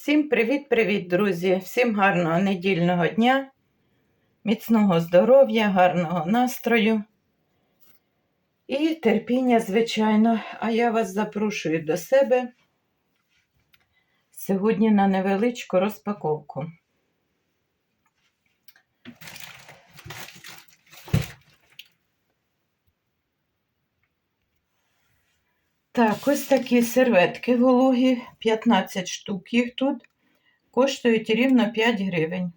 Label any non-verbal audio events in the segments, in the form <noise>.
Всім привіт-привіт, друзі! Всім гарного недільного дня, міцного здоров'я, гарного настрою і терпіння, звичайно. А я вас запрошую до себе сьогодні на невеличку розпаковку. Так, ось такі серветки вологі, 15 штук їх тут, коштують рівно 5 гривень.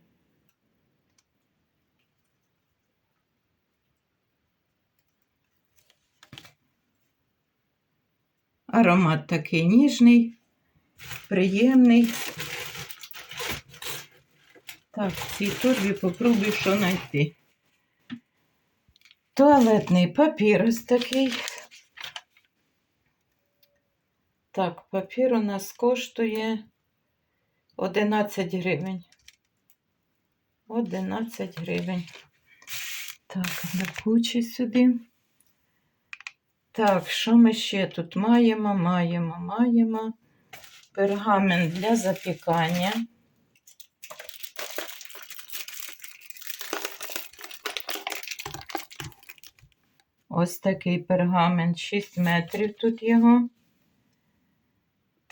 Аромат такий ніжний, приємний. Так, в цій торбі попробую що знайти. Туалетний папір ось такий. Так, папір у нас коштує 11 гривень. 11 гривень. Так, до кучі сюди. Так, що ми ще тут маємо? Маємо, маємо пергамент для запікання. Ось такий пергамент 6 метрів тут його.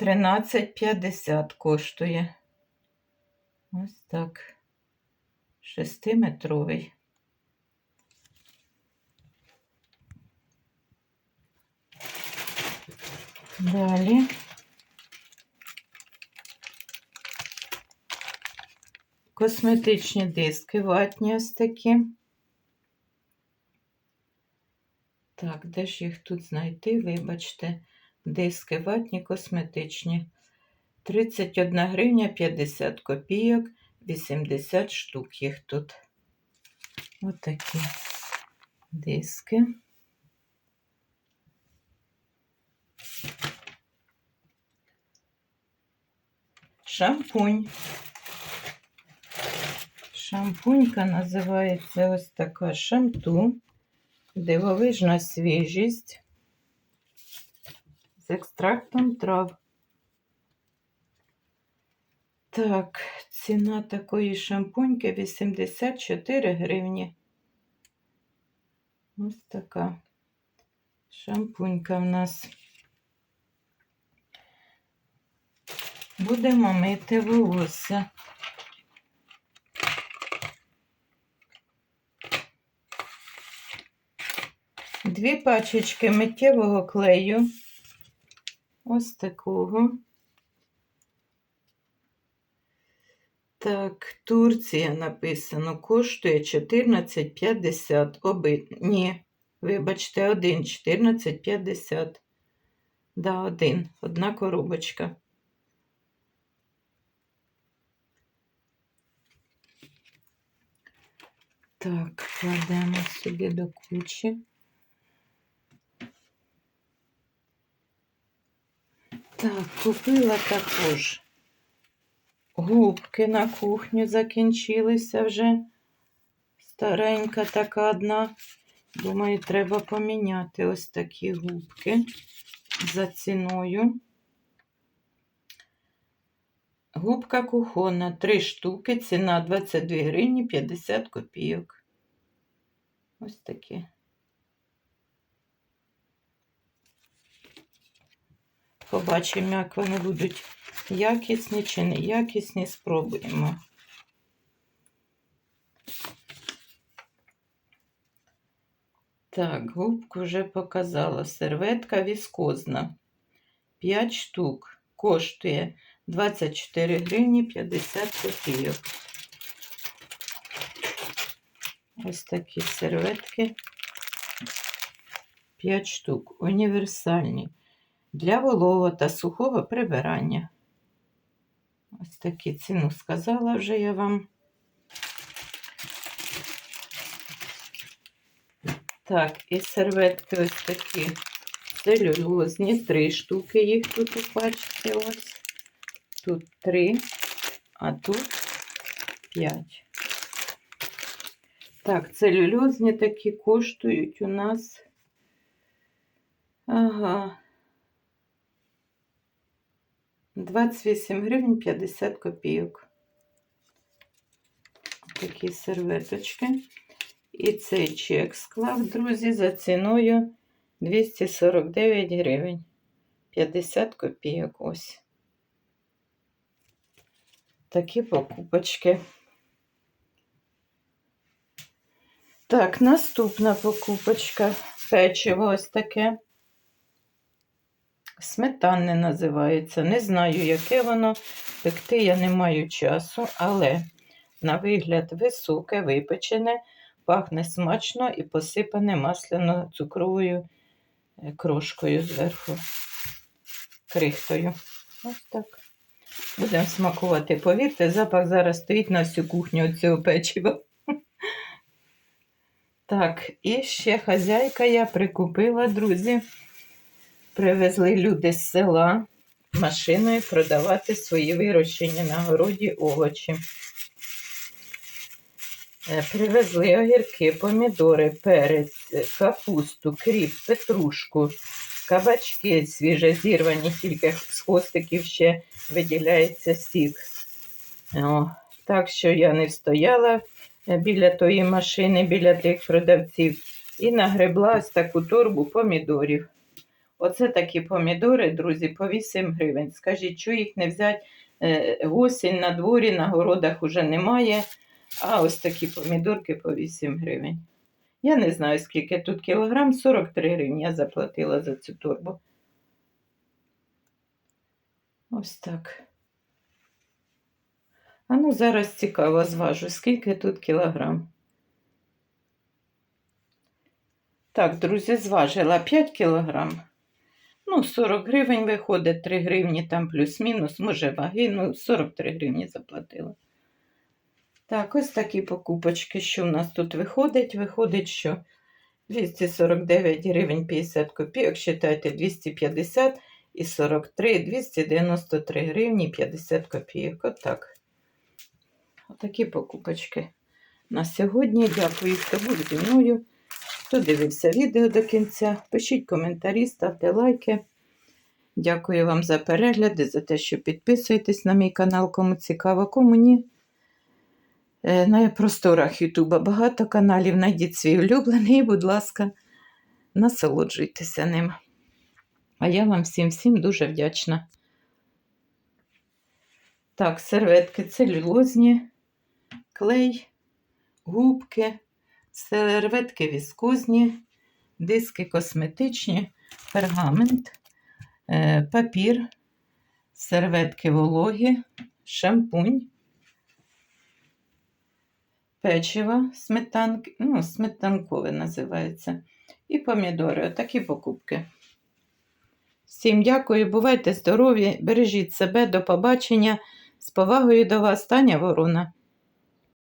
13,50 коштує. Ось так. Шестиметровий. Далі. Косметичні диски ватні ось такі. Так, де ж їх тут знайти? Вибачте, диски ватні косметичні. 31 гривня 50 копійок, 80 штук їх тут. Отакі диски. Шампунь. Шампунька називається ось така шамту. Дивовижна свіжість з екстрактом трав. Так, ціна такої шампуньки 84 гривні. Ось така шампунька в нас. Будемо мити волосся. Дві пачечки миттєвого клею. Ось такого. Так, Турція написано, коштує 14,50. Оби... Ні, вибачте, один 14,50. Да, один. Одна коробочка. Так, кладемо собі до кучі. Так, купила також губки на кухню закінчилися вже. Старенька така одна. Думаю, треба поміняти ось такі губки за ціною. Губка кухонна, 3 штуки, ціна 22 гривні 50 копійок. Ось такі. Побачимо, як вони будуть якісні чи неякісні, спробуємо. Так, губку вже показала. Серветка віскозна. 5 штук. Коштує 24 гривні 50 копійок. Ось такі серветки. 5 штук. Універсальні. Для вологого та сухого прибирання. Ось такі ціну сказала вже я вам. Так, і серветки ось такі целюлозні, три штуки їх тут пачці ось. Тут три, а тут п'ять. Так, целюльозні такі коштують у нас. Ага. 28 гривень 50 копійок. Такі серветочки. І цей чек склав, друзі, за ціною 249 гривень. 50 копійок ось. Такі покупочки. Так, наступна покупочка. Печиво ось таке. Сметанне називається. Не знаю, яке воно. Пекти я не маю часу, але на вигляд високе, випечене, пахне смачно і посипане масляно-цукровою е, крошкою зверху, крихтою. Ось так. Будемо смакувати. Повірте, запах зараз стоїть на всю кухню цього печива. <laughs> Так, і ще хазяйка я прикупила, друзі. Привезли люди з села машиною продавати свої вирощені на городі овочі. Е, Привезли огірки, помідори, перець, капусту, кріп, петрушку, кабачки свіжезірвані, тільки з хвостиків ще виділяється сік. О, так що я не встояла е, біля тої машини, біля тих продавців, і нагребла ось таку торбу помідорів. Оце такі помідори, друзі, по 8 гривень. Скажіть, що їх не взяти? Е, Осінь на дворі, на городах уже немає. А ось такі помідорки по 8 гривень. Я не знаю, скільки тут кілограм, 43 гривні я заплатила за цю торбу. Ось так. А ну зараз цікаво зважу, скільки тут кілограм. Так, друзі, зважила 5 кілограм. Ну, 40 гривень виходить, 3 гривні там плюс-мінус, може ваги, ну 43 гривні заплатила. Так, ось такі покупочки, що в нас тут виходить. Виходить, що 249 гривень 50 копійок, считайте 250 і 43, 293 гривні 50 копійок. Отак. Отакі покупочки на сьогодні. Дякую, хто був зі мною. Хто дивився відео до кінця, пишіть коментарі, ставте лайки. Дякую вам за перегляди, за те, що підписуєтесь на мій канал, кому цікаво, кому ні. Е, На просторах Ютуба багато каналів. Найдіть свій улюблений і, будь ласка, насолоджуйтеся ним. А я вам всім всім дуже вдячна. Так, серветки целюлозні, клей, губки, серветки віскозні, диски косметичні, пергамент, е, папір, серветки вологі, шампунь, печиво сметанки, ну, сметанкове називається, і помідори. Отакі покупки. Всім дякую, бувайте здорові, бережіть себе, до побачення. З повагою до вас, Таня Ворона.